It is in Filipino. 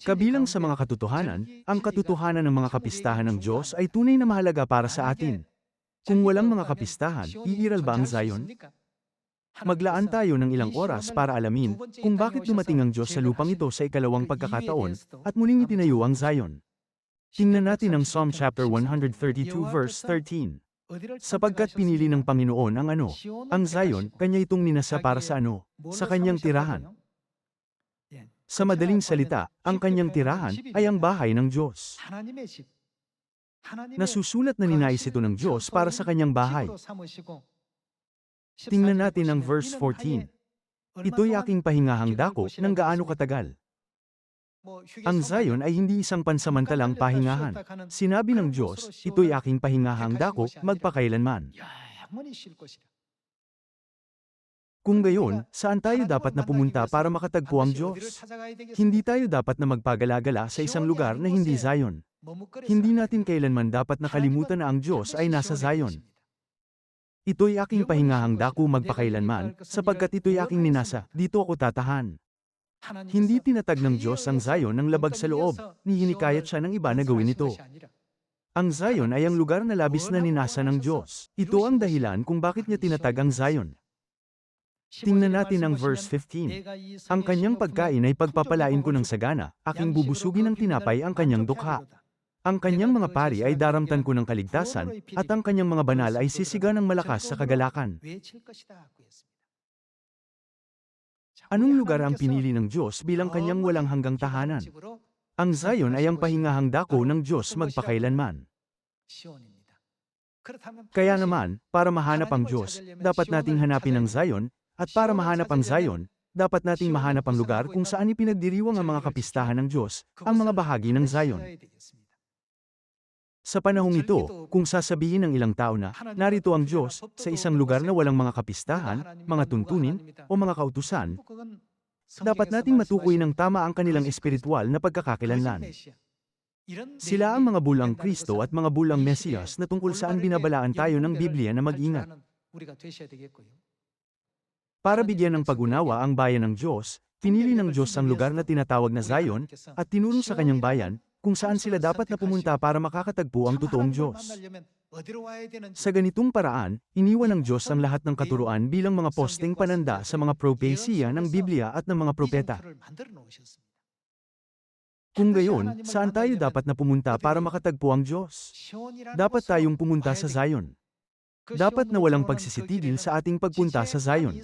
Kabilang sa mga katotohanan, ang katotohanan ng mga kapistahan ng Diyos ay tunay na mahalaga para sa atin. Kung walang mga kapistahan, iiral ba ang Zion? Maglaan tayo ng ilang oras para alamin kung bakit dumating ang Diyos sa lupang ito sa ikalawang pagkakataon at muling itinayo ang Zion. Tingnan natin ang Psalm chapter 132 verse 13. Sapagkat pinili ng Panginoon ang ano, ang Zion, kanya itong ninasa para sa ano, sa kanyang tirahan. Sa madaling salita, ang kanyang tirahan ay ang bahay ng Diyos. Nasusulat na ninais ito ng Diyos para sa kanyang bahay. Tingnan natin ang verse 14. Ito'y aking pahingahang dako ng gaano katagal. Ang Zion ay hindi isang pansamantalang pahingahan. Sinabi ng Diyos, ito'y aking pahingahang dako magpakailanman. Kung gayon, saan tayo dapat na pumunta para makatagpo ang Diyos? Hindi tayo dapat na magpagalagala sa isang lugar na hindi Zion. Hindi natin kailanman dapat nakalimutan na ang Diyos ay nasa Zion. Ito'y aking pahingahang dako magpakailanman, sapagkat ito'y aking ninasa, dito ako tatahan. Hindi tinatag ng Diyos ang Zion ng labag sa loob, ni hinikayat siya ng iba na gawin ito. Ang Zion ay ang lugar na labis na ninasa ng Diyos. Ito ang dahilan kung bakit niya tinatag ang Zion. Tingnan natin ang verse 15. Ang kanyang pagkain ay pagpapalain ko ng sagana, aking bubusugin ng tinapay ang kanyang dukha. Ang kanyang mga pari ay daramtan ko ng kaligtasan, at ang kanyang mga banal ay sisiga ng malakas sa kagalakan. Anong lugar ang pinili ng Diyos bilang kanyang walang hanggang tahanan? Ang Zion ay ang pahingahang dako ng Diyos magpakailanman. Kaya naman, para mahanap ang Diyos, dapat nating hanapin ang Zion, at para mahanap ang Zion, dapat nating mahanap ang lugar kung saan ipinagdiriwang ang mga kapistahan ng Diyos, ang mga bahagi ng Zion. Sa panahong ito, kung sasabihin ng ilang tao na, narito ang Diyos, sa isang lugar na walang mga kapistahan, mga tuntunin, o mga kautusan, dapat nating matukoy ng tama ang kanilang espiritual na pagkakakilanlan. Sila ang mga bulang Kristo at mga bulang Mesiyas na tungkol saan binabalaan tayo ng Biblia na mag-ingat. Para bigyan ng pag-unawa ang bayan ng Diyos, pinili ng Diyos ang lugar na tinatawag na Zion, at tinuro sa kanyang bayan, kung saan sila dapat na pumunta para makakatagpo ang totoong Diyos. Sa ganitong paraan, iniwan ng Diyos ang lahat ng katuruan bilang mga posting pananda sa mga propesiya ng Biblia at ng mga propeta. Kung gayon, saan tayo dapat na pumunta para makatagpo ang Diyos? Dapat tayong pumunta sa Zion. Dapat na walang pagsisitigil sa ating pagpunta sa Zion.